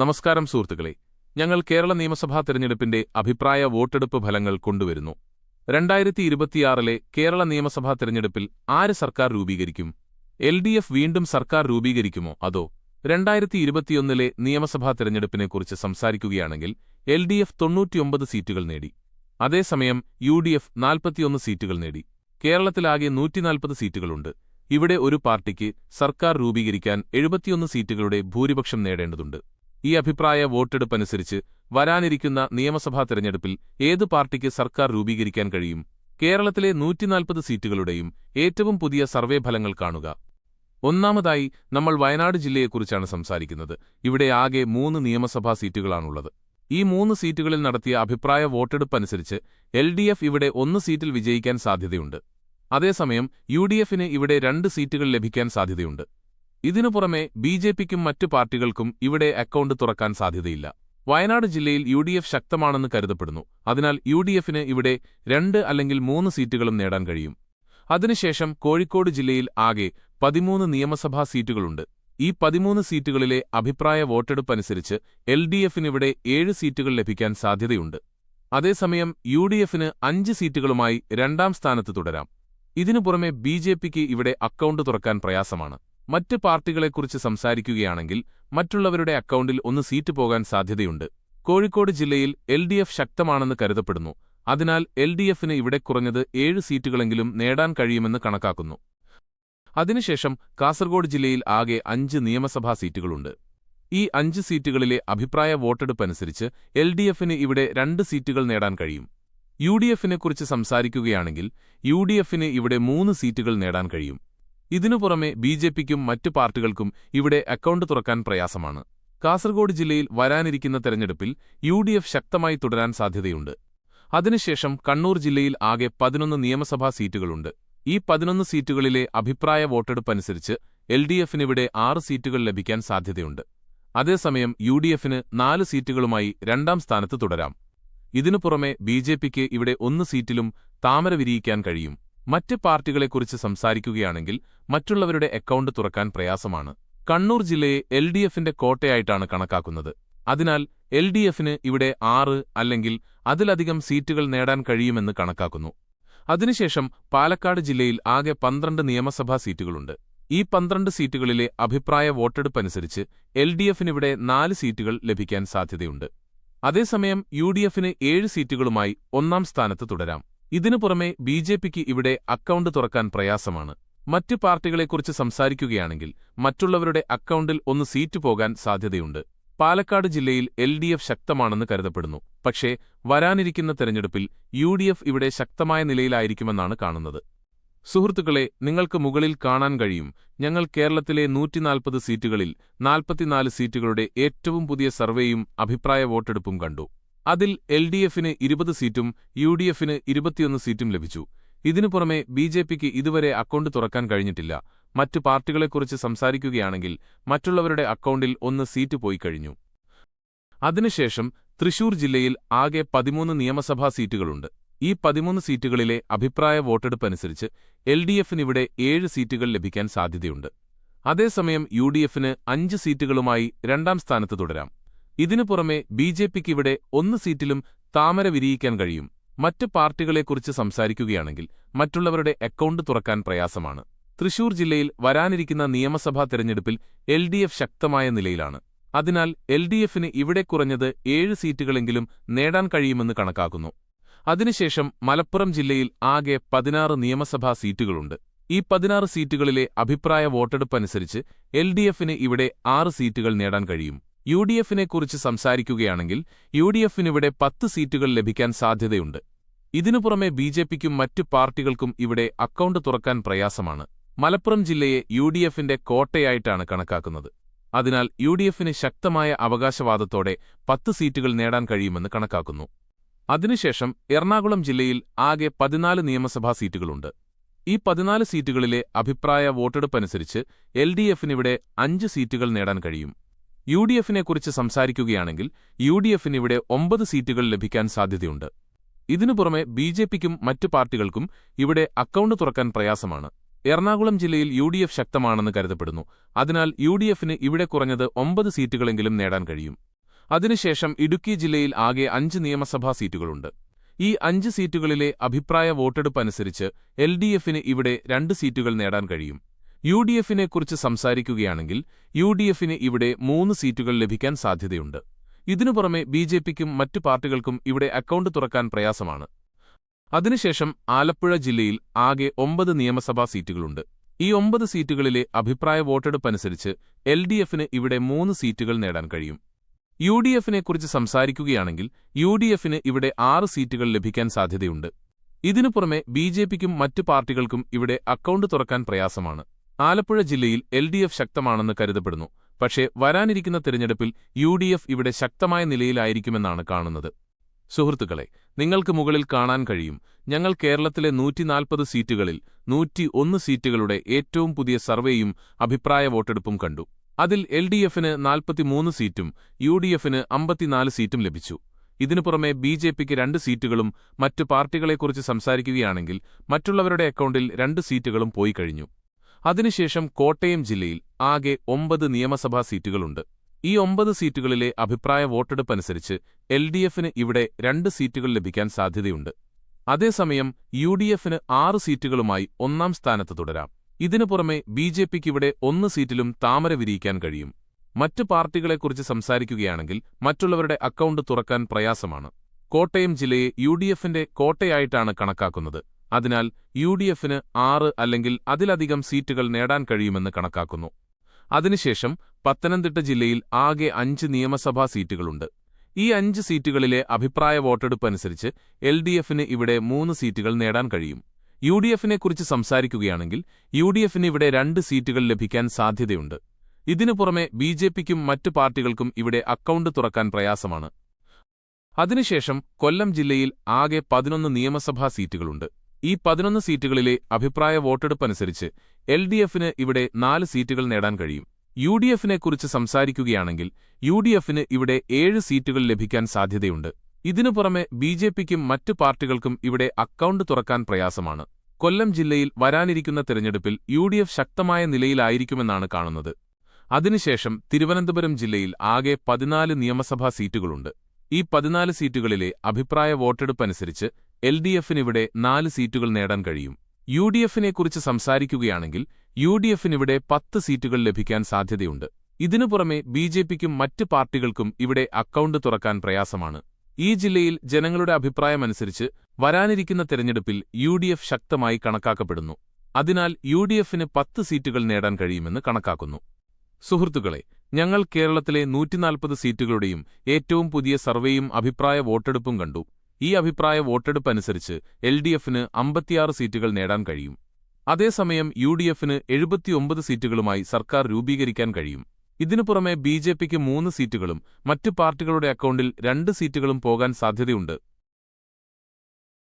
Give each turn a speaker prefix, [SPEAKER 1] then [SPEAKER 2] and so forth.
[SPEAKER 1] നമസ്കാരം സുഹൃത്തുക്കളെ. ഞങ്ങൾ കേരള നിയമസഭാ തെരഞ്ഞെടുപ്പിന്റെ അഭിപ്രായ വോട്ടെടുപ്പ് ഫലങ്ങൾ കൊണ്ടുവരുന്നു. രണ്ടായിരത്തി ഇരുപത്തിയാറിലെ കേരള നിയമസഭാ തെരഞ്ഞെടുപ്പിൽ ആര് സർക്കാർ രൂപീകരിക്കും? എൽ വീണ്ടും സർക്കാർ രൂപീകരിക്കുമോ? അതോ രണ്ടായിരത്തി ഇരുപത്തിയൊന്നിലെ നിയമസഭാ തെരഞ്ഞെടുപ്പിനെക്കുറിച്ച് സംസാരിക്കുകയാണെങ്കിൽ എൽ ഡി എഫ് തൊണ്ണൂറ്റിയൊമ്പത് സീറ്റുകൾ നേടി. അതേസമയം യു ഡി എഫ് നാൽപ്പത്തിയൊന്ന് സീറ്റുകൾ നേടി. കേരളത്തിലാകെ നൂറ്റിനാൽപ്പത് സീറ്റുകളുണ്ട്. ഇവിടെ ഒരു പാർട്ടിക്ക് സർക്കാർ രൂപീകരിക്കാൻ എഴുപത്തിയൊന്ന് സീറ്റുകളുടെ ഭൂരിപക്ഷം നേടേണ്ടതുണ്ട്. ഈ അഭിപ്രായ വോട്ടെടുപ്പനുസരിച്ച് വരാനിരിക്കുന്ന നിയമസഭാ തെരഞ്ഞെടുപ്പിൽ ഏതു പാർട്ടിക്ക് സർക്കാർ രൂപീകരിക്കാൻ കഴിയും? കേരളത്തിലെ നൂറ്റിനാൽപ്പത് സീറ്റുകളുടെയും ഏറ്റവും പുതിയ സർവേ ഫലങ്ങൾ കാണുക. ഒന്നാമതായി നമ്മൾ വയനാട് ജില്ലയെക്കുറിച്ചാണ് സംസാരിക്കുന്നത്. ഇവിടെ ആകെ മൂന്ന് നിയമസഭാ സീറ്റുകളാണുള്ളത്. ഈ മൂന്ന് സീറ്റുകളിൽ നടത്തിയ അഭിപ്രായ വോട്ടെടുപ്പനുസരിച്ച് എൽ ഡി എഫ് ഇവിടെ ഒന്ന് സീറ്റിൽ വിജയിക്കാൻ സാധ്യതയുണ്ട്. അതേസമയം യു ഇവിടെ രണ്ട് സീറ്റുകൾ ലഭിക്കാൻ സാധ്യതയുണ്ട്. ഇതിനു പുറമെ ബി ജെ പിക്കും മറ്റു പാർട്ടികൾക്കും ഇവിടെ അക്കൗണ്ട് തുറക്കാൻ സാധ്യതയില്ല. വയനാട് ജില്ലയിൽ യു ഡി എഫ് ശക്തമാണെന്ന് കരുതപ്പെടുന്നു. അതിനാൽ യു ഡി എഫിന് ഇവിടെ രണ്ട് അല്ലെങ്കിൽ മൂന്ന് സീറ്റുകളും നേടാൻ കഴിയും. അതിനുശേഷം കോഴിക്കോട് ജില്ലയിൽ ആകെ പതിമൂന്ന് നിയമസഭാ സീറ്റുകളുണ്ട്. ഈ പതിമൂന്ന് സീറ്റുകളിലെ അഭിപ്രായ വോട്ടെടുപ്പനുസരിച്ച് എൽ ഡി എഫിനിവിടെ ഏഴ് സീറ്റുകൾ ലഭിക്കാൻ സാധ്യതയുണ്ട്. അതേസമയം യു ഡി എഫിന് അഞ്ച് സീറ്റുകളുമായി രണ്ടാം സ്ഥാനത്ത് തുടരാം. ഇതിനു പുറമെ ബി ജെ പിക്ക് ഇവിടെ അക്കൗണ്ട് തുറക്കാൻ പ്രയാസമാണ്. മറ്റ് പാർട്ടികളെക്കുറിച്ച് സംസാരിക്കുകയാണെങ്കിൽ മറ്റുള്ളവരുടെ അക്കൗണ്ടിൽ ഒന്ന് സീറ്റ് പോകാൻ സാധ്യതയുണ്ട്. കോഴിക്കോട് ജില്ലയിൽ എൽ ശക്തമാണെന്ന് കരുതപ്പെടുന്നു. അതിനാൽ എൽ ഇവിടെ കുറഞ്ഞത് ഏഴ് സീറ്റുകളെങ്കിലും നേടാൻ കഴിയുമെന്ന് കണക്കാക്കുന്നു. അതിനുശേഷം കാസർഗോഡ് ജില്ലയിൽ ആകെ അഞ്ച് നിയമസഭാ സീറ്റുകളുണ്ട്. ഈ അഞ്ച് സീറ്റുകളിലെ അഭിപ്രായ വോട്ടെടുപ്പനുസരിച്ച് എൽ ഡി എഫിന് ഇവിടെ രണ്ട് സീറ്റുകൾ നേടാൻ കഴിയും. യു ഡി എഫിനെക്കുറിച്ച് സംസാരിക്കുകയാണെങ്കിൽ യു ഡി എഫിന് ഇവിടെ മൂന്ന് സീറ്റുകൾ നേടാൻ കഴിയും. ഇതിനു പുറമെ ബി ജെ പിക്കും മറ്റു പാർട്ടികൾക്കും ഇവിടെ അക്കൗണ്ട് തുറക്കാൻ പ്രയാസമാണ്. കാസർഗോഡ് ജില്ലയിൽ വരാനിരിക്കുന്ന തെരഞ്ഞെടുപ്പിൽ യു ശക്തമായി തുടരാൻ സാധ്യതയുണ്ട്. അതിനുശേഷം കണ്ണൂർ ജില്ലയിൽ ആകെ പതിനൊന്ന് നിയമസഭാ സീറ്റുകളുണ്ട്. ഈ പതിനൊന്ന് സീറ്റുകളിലെ അഭിപ്രായ വോട്ടെടുപ്പനുസരിച്ച് എൽ ഡി എഫിനിവിടെ ആറ് സീറ്റുകൾ ലഭിക്കാൻ സാധ്യതയുണ്ട്. അതേസമയം യു ഡി എഫിന് നാല് സീറ്റുകളുമായി രണ്ടാം സ്ഥാനത്ത് തുടരാം. ഇതിനു പുറമെ ബി ജെ പിക്ക് ഇവിടെ ഒന്ന് സീറ്റിലും താമര വിരിയിക്കാൻ കഴിയും. മറ്റ് പാർട്ടികളെക്കുറിച്ച് സംസാരിക്കുകയാണെങ്കിൽ മറ്റുള്ളവരുടെ അക്കൗണ്ട് തുറക്കാൻ പ്രയാസമാണ്. കണ്ണൂർ ജില്ലയെ എൽ ഡി എഫിന്റെ കോട്ടയായിട്ടാണ് കണക്കാക്കുന്നത്. അതിനാൽ എൽ ഡി എഫിന് ഇവിടെ ആറ് അല്ലെങ്കിൽ അതിലധികം സീറ്റുകൾ നേടാൻ കഴിയുമെന്ന് കണക്കാക്കുന്നു. അതിനുശേഷം പാലക്കാട് ജില്ലയിൽ ആകെ പന്ത്രണ്ട് നിയമസഭാ സീറ്റുകളുണ്ട്. ഈ പന്ത്രണ്ട് സീറ്റുകളിലെ അഭിപ്രായ വോട്ടെടുപ്പനുസരിച്ച് എൽ ഡി എഫിനിവിടെ നാല് സീറ്റുകൾ ലഭിക്കാൻ സാധ്യതയുണ്ട്. അതേസമയം യു ഡി എഫിന് ഏഴ് സീറ്റുകളുമായി ഒന്നാം സ്ഥാനത്ത് തുടരാം. ഇതിനു പുറമെ ബി ജെ പിക്ക് ഇവിടെ അക്കൗണ്ട് തുറക്കാൻ പ്രയാസമാണ്. മറ്റ് പാർട്ടികളെക്കുറിച്ച് സംസാരിക്കുകയാണെങ്കിൽ മറ്റുള്ളവരുടെ അക്കൗണ്ടിൽ ഒന്ന് സീറ്റ് പോകാൻ സാധ്യതയുണ്ട്. പാലക്കാട് ജില്ലയിൽ എൽ ഡി എഫ് ശക്തമാണെന്ന് കരുതപ്പെടുന്നു. പക്ഷേ വരാനിരിക്കുന്ന തെരഞ്ഞെടുപ്പിൽ യു ഡി എഫ് ഇവിടെ ശക്തമായ നിലയിലായിരിക്കുമെന്നാണ് കാണുന്നത്. സുഹൃത്തുക്കളെ നിങ്ങൾക്ക് മുകളിൽ കാണാൻ കഴിയും. ഞങ്ങൾ കേരളത്തിലെ നൂറ്റിനാൽപ്പത് സീറ്റുകളിൽ നാൽപ്പത്തിനാല് സീറ്റുകളുടെ ഏറ്റവും പുതിയ സർവേയും അഭിപ്രായ വോട്ടെടുപ്പും കണ്ടു. അതിൽ എൽ ഡി എഫിന് ഇരുപത് സീറ്റും യു ഡി എഫിന് ഇരുപത്തിയൊന്ന് സീറ്റും ലഭിച്ചു. ഇതിനു പുറമെ ബി ജെ പിക്ക് ഇതുവരെ അക്കൗണ്ട് തുറക്കാൻ കഴിഞ്ഞിട്ടില്ല. മറ്റു പാർട്ടികളെക്കുറിച്ച് സംസാരിക്കുകയാണെങ്കിൽ മറ്റുള്ളവരുടെ അക്കൗണ്ടിൽ ഒന്ന് സീറ്റ് പോയി കഴിഞ്ഞു. അതിനുശേഷം തൃശൂർ ജില്ലയിൽ ആകെ പതിമൂന്ന് നിയമസഭാ സീറ്റുകളുണ്ട്. ഈ പതിമൂന്ന് സീറ്റുകളിലെ അഭിപ്രായ വോട്ടെടുപ്പനുസരിച്ച് എൽ ഡി എഫിനിവിടെ ഏഴ് സീറ്റുകൾ ലഭിക്കാൻ സാധ്യതയുണ്ട്. അതേസമയം യു ഡി എഫിന് അഞ്ച് സീറ്റുകളുമായി രണ്ടാം സ്ഥാനത്ത് തുടരാം. ഇതിനു പുറമെ ബി ജെ പിക്ക് ഇവിടെ ഒന്ന് സീറ്റിലും താമര വിരിയിക്കാൻ കഴിയും. മറ്റ് പാർട്ടികളെക്കുറിച്ച് സംസാരിക്കുകയാണെങ്കിൽ മറ്റുള്ളവരുടെ അക്കൗണ്ട് തുറക്കാൻ പ്രയാസമാണ്. തൃശൂർ ജില്ലയിൽ വരാനിരിക്കുന്ന നിയമസഭാ തെരഞ്ഞെടുപ്പിൽ എൽ ശക്തമായ നിലയിലാണ്. അതിനാൽ എൽ ഇവിടെ കുറഞ്ഞത് ഏഴ് സീറ്റുകളെങ്കിലും നേടാൻ കഴിയുമെന്ന് കണക്കാക്കുന്നു. അതിനുശേഷം മലപ്പുറം ജില്ലയിൽ ആകെ പതിനാറ് നിയമസഭാ സീറ്റുകളുണ്ട്. ഈ പതിനാറ് സീറ്റുകളിലെ അഭിപ്രായ വോട്ടെടുപ്പനുസരിച്ച് എൽ ഇവിടെ ആറ് സീറ്റുകൾ നേടാൻ കഴിയും. യു ഡി എഫിനെക്കുറിച്ച് സംസാരിക്കുകയാണെങ്കിൽ യു ഡി എഫിനിവിടെ പത്ത് സീറ്റുകൾ ലഭിക്കാൻ സാധ്യതയുണ്ട്. ഇതിനു പുറമെ ബി ജെ പിക്കും മറ്റു പാർട്ടികൾക്കും ഇവിടെ അക്കൗണ്ട് തുറക്കാൻ പ്രയാസമാണ്. മലപ്പുറം ജില്ലയെ യു ഡി എഫിന്റെ കോട്ടയായിട്ടാണ് കണക്കാക്കുന്നത്. അതിനാൽ യു ഡി എഫിന് ശക്തമായ അവകാശവാദത്തോടെ പത്ത് സീറ്റുകൾ നേടാൻ കഴിയുമെന്ന് കണക്കാക്കുന്നു. അതിനുശേഷം എറണാകുളം ജില്ലയിൽ ആകെ പതിനാല് നിയമസഭാ സീറ്റുകളുണ്ട്. ഈ പതിനാല് സീറ്റുകളിലെ അഭിപ്രായ വോട്ടെടുപ്പനുസരിച്ച് എൽ ഡി എഫിനിവിടെ അഞ്ച് സീറ്റുകൾ നേടാൻ കഴിയും. യു ഡി എഫിനെക്കുറിച്ച് സംസാരിക്കുകയാണെങ്കിൽ യു ഡി എഫിന് ഇവിടെ ഒമ്പത് സീറ്റുകൾ ലഭിക്കാൻ സാധ്യതയുണ്ട്. ഇതിനു പുറമെ ബി ജെ പിക്കും മറ്റു പാർട്ടികൾക്കും ഇവിടെ അക്കൗണ്ട് തുറക്കാൻ പ്രയാസമാണ്. എറണാകുളം ജില്ലയിൽ യു ഡി എഫ് ശക്തമാണെന്ന് കരുതപ്പെടുന്നു. അതിനാൽ യു ഡി എഫിന് ഇവിടെ കുറഞ്ഞത് ഒമ്പത് സീറ്റുകളെങ്കിലും നേടാൻ കഴിയും. അതിനുശേഷം ഇടുക്കി ജില്ലയിൽ ആകെ അഞ്ച് നിയമസഭാ സീറ്റുകളുണ്ട്. ഈ അഞ്ച് സീറ്റുകളിലെ അഭിപ്രായ വോട്ടെടുപ്പ് അനുസരിച്ച് എൽ ഡി എഫിന് ഇവിടെ രണ്ട് സീറ്റുകൾ നേടാൻ കഴിയും. യു ഡി എഫിനെക്കുറിച്ച് സംസാരിക്കുകയാണെങ്കിൽ യു ഡി എഫിന് ഇവിടെ മൂന്ന് സീറ്റുകൾ ലഭിക്കാൻ സാധ്യതയുണ്ട്. ഇതിനു പുറമെ ബി ജെ പിക്കും മറ്റു പാർട്ടികൾക്കും ഇവിടെ അക്കൗണ്ട് തുറക്കാൻ പ്രയാസമാണ്. അതിനുശേഷം ആലപ്പുഴ ജില്ലയിൽ ആകെ ഒമ്പത് നിയമസഭാ സീറ്റുകളുണ്ട്. ഈ ഒമ്പത് സീറ്റുകളിലെ അഭിപ്രായ വോട്ടെടുപ്പനുസരിച്ച് എൽ ഡി എഫിന് ഇവിടെ മൂന്ന് സീറ്റുകൾ നേടാൻ കഴിയും. യു ഡി എഫിനെക്കുറിച്ച് സംസാരിക്കുകയാണെങ്കിൽ യു ഡി എഫിന് ഇവിടെ ആറ് സീറ്റുകൾ ലഭിക്കാൻ സാധ്യതയുണ്ട്. ഇതിനു പുറമെ ബി ജെ പിക്കും മറ്റു പാർട്ടികൾക്കും ഇവിടെ അക്കൗണ്ട് തുറക്കാൻ പ്രയാസമാണ്. ആലപ്പുഴ ജില്ലയിൽ എൽ ഡി എഫ് ശക്തമാണെന്ന് കരുതപ്പെടുന്നു. പക്ഷേ വരാനിരിക്കുന്ന തിരഞ്ഞെടുപ്പിൽ യു ഡി എഫ് ഇവിടെ ശക്തമായ നിലയിലായിരിക്കുമെന്നാണ് കാണുന്നത്. സുഹൃത്തുക്കളെ നിങ്ങൾക്ക് മുകളിൽ കാണാൻ കഴിയും. ഞങ്ങൾ കേരളത്തിലെ നൂറ്റിനാൽപ്പത് സീറ്റുകളിൽ നൂറ്റി ഒന്ന് സീറ്റുകളുടെ ഏറ്റവും പുതിയ സർവേയും അഭിപ്രായ വോട്ടെടുപ്പും കണ്ടു. അതിൽ എൽ ഡി എഫിന് നാൽപ്പത്തിമൂന്ന് സീറ്റും യു ഡി എഫിന് അമ്പത്തിനാല് സീറ്റും ലഭിച്ചു. ഇതിനു പുറമെ ബി ജെ പിക്ക് രണ്ട് സീറ്റുകളും മറ്റു പാർട്ടികളെക്കുറിച്ച് സംസാരിക്കുകയാണെങ്കിൽ മറ്റുള്ളവരുടെ അക്കൗണ്ടിൽ രണ്ട് സീറ്റുകളും പോയി കഴിഞ്ഞു. അതിനുശേഷം കോട്ടയം ജില്ലയിൽ ആകെ ഒമ്പത് നിയമസഭാ സീറ്റുകളുണ്ട്. ഈ ഒമ്പത് സീറ്റുകളിലെ അഭിപ്രായ വോട്ടെടുപ്പനുസരിച്ച് എൽ ഡി എഫിന് ഇവിടെ രണ്ട് സീറ്റുകൾ ലഭിക്കാൻ സാധ്യതയുണ്ട്. അതേസമയം യു ഡി എഫിന് ആറ് സീറ്റുകളുമായി ഒന്നാം സ്ഥാനത്ത് തുടരാം. ഇതിനു പുറമെ ബി ജെ പിക്കിവിടെ ഒന്ന് സീറ്റിലും താമര വിരിയിക്കാൻ കഴിയും. മറ്റ് പാർട്ടികളെക്കുറിച്ച് സംസാരിക്കുകയാണെങ്കിൽ മറ്റുള്ളവരുടെ അക്കൗണ്ട് തുറക്കാൻ പ്രയാസമാണ്. കോട്ടയം ജില്ലയെ യു ഡി എഫിന്റെ കോട്ടയായിട്ടാണ് കണക്കാക്കുന്നത്. അതിനാൽ യു ഡി എഫിന് ആറ് അല്ലെങ്കിൽ അതിലധികം സീറ്റുകൾ നേടാൻ കഴിയുമെന്ന് കണക്കാക്കുന്നു. അതിനുശേഷം പത്തനംതിട്ട ജില്ലയിൽ ആകെ അഞ്ച് നിയമസഭാ സീറ്റുകളുണ്ട്. ഈ അഞ്ച് സീറ്റുകളിലെ അഭിപ്രായ വോട്ടെടുപ്പ് അനുസരിച്ച് എൽ ഡി എഫിന് ഇവിടെ മൂന്ന് സീറ്റുകൾ നേടാൻ കഴിയും. യു ഡി എഫിനെക്കുറിച്ച് സംസാരിക്കുകയാണെങ്കിൽ യു ഡി എഫിന് ഇവിടെ രണ്ട് സീറ്റുകൾ ലഭിക്കാൻ സാധ്യതയുണ്ട്. ഇതിനു പുറമെ ബി ജെ പിക്കും മറ്റു പാർട്ടികൾക്കും ഇവിടെ അക്കൗണ്ട് തുറക്കാൻ പ്രയാസമാണ്. അതിനുശേഷം കൊല്ലം ജില്ലയിൽ ആകെ പതിനൊന്ന് നിയമസഭാ സീറ്റുകളുണ്ട്. ഈ പതിനൊന്ന് സീറ്റുകളിലെ അഭിപ്രായ വോട്ടെടുപ്പനുസരിച്ച് എൽ ഡി എഫിന് ഇവിടെ നാല് സീറ്റുകൾ നേടാൻ കഴിയും. യു ഡി എഫിനെക്കുറിച്ച് സംസാരിക്കുകയാണെങ്കിൽ യു ഡി എഫിന് ഇവിടെ ഏഴ് സീറ്റുകൾ ലഭിക്കാൻ സാധ്യതയുണ്ട്. ഇതിനു പുറമെ ബി ജെ പിക്കും മറ്റു പാർട്ടികൾക്കും ഇവിടെ അക്കൗണ്ട് തുറക്കാൻ പ്രയാസമാണ്. കൊല്ലം ജില്ലയിൽ വരാനിരിക്കുന്ന തെരഞ്ഞെടുപ്പിൽ യു ഡി എഫ് ശക്തമായ നിലയിലായിരിക്കുമെന്നാണ് കാണുന്നത്. അതിനുശേഷം തിരുവനന്തപുരം ജില്ലയിൽ ആകെ പതിനാല് നിയമസഭാ സീറ്റുകളുണ്ട്. ഈ പതിനാല് സീറ്റുകളിലെ അഭിപ്രായ വോട്ടെടുപ്പനുസരിച്ച് എൽ ഡി എഫിനിവിടെ നാല് സീറ്റുകൾ നേടാൻ കഴിയും. യു ഡി എഫിനെക്കുറിച്ച് സംസാരിക്കുകയാണെങ്കിൽ യു ഡി എഫിനിവിടെ പത്ത് സീറ്റുകൾ ലഭിക്കാൻ സാധ്യതയുണ്ട്. ഇതിനു പുറമെ ബി ജെ പിക്കും മറ്റ് പാർട്ടികൾക്കും ഇവിടെ അക്കൗണ്ട് തുറക്കാൻ പ്രയാസമാണ്. ഈ ജില്ലയിൽ ജനങ്ങളുടെ അഭിപ്രായമനുസരിച്ച് വരാനിരിക്കുന്ന തെരഞ്ഞെടുപ്പിൽ യു ശക്തമായി കണക്കാക്കപ്പെടുന്നു. അതിനാൽ യു ഡി എഫിന് പത്ത് സീറ്റുകൾ നേടാൻ കഴിയുമെന്ന് കണക്കാക്കുന്നു. സുഹൃത്തുക്കളെ ഞങ്ങൾ കേരളത്തിലെ നൂറ്റിനാൽപ്പത് സീറ്റുകളുടെയും ഏറ്റവും പുതിയ സർവേയും അഭിപ്രായ വോട്ടെടുപ്പും കണ്ടു. ഈ അഭിപ്രായ വോട്ടെടുപ്പ് അനുസരിച്ച് എൽ ഡി എഫിന് അമ്പത്തിയാറ് സീറ്റുകൾ നേടാൻ കഴിയും. അതേസമയം യു ഡി എഫിന് എഴുപത്തിയൊമ്പത് സീറ്റുകളുമായി സർക്കാർ രൂപീകരിക്കാൻ കഴിയും. ഇതിനു പുറമെ ബി ജെ പിക്ക് മൂന്ന് സീറ്റുകളും മറ്റു പാർട്ടികളുടെ അക്കൗണ്ടിൽ രണ്ട് സീറ്റുകളും പോകാൻ സാധ്യതയുണ്ട്.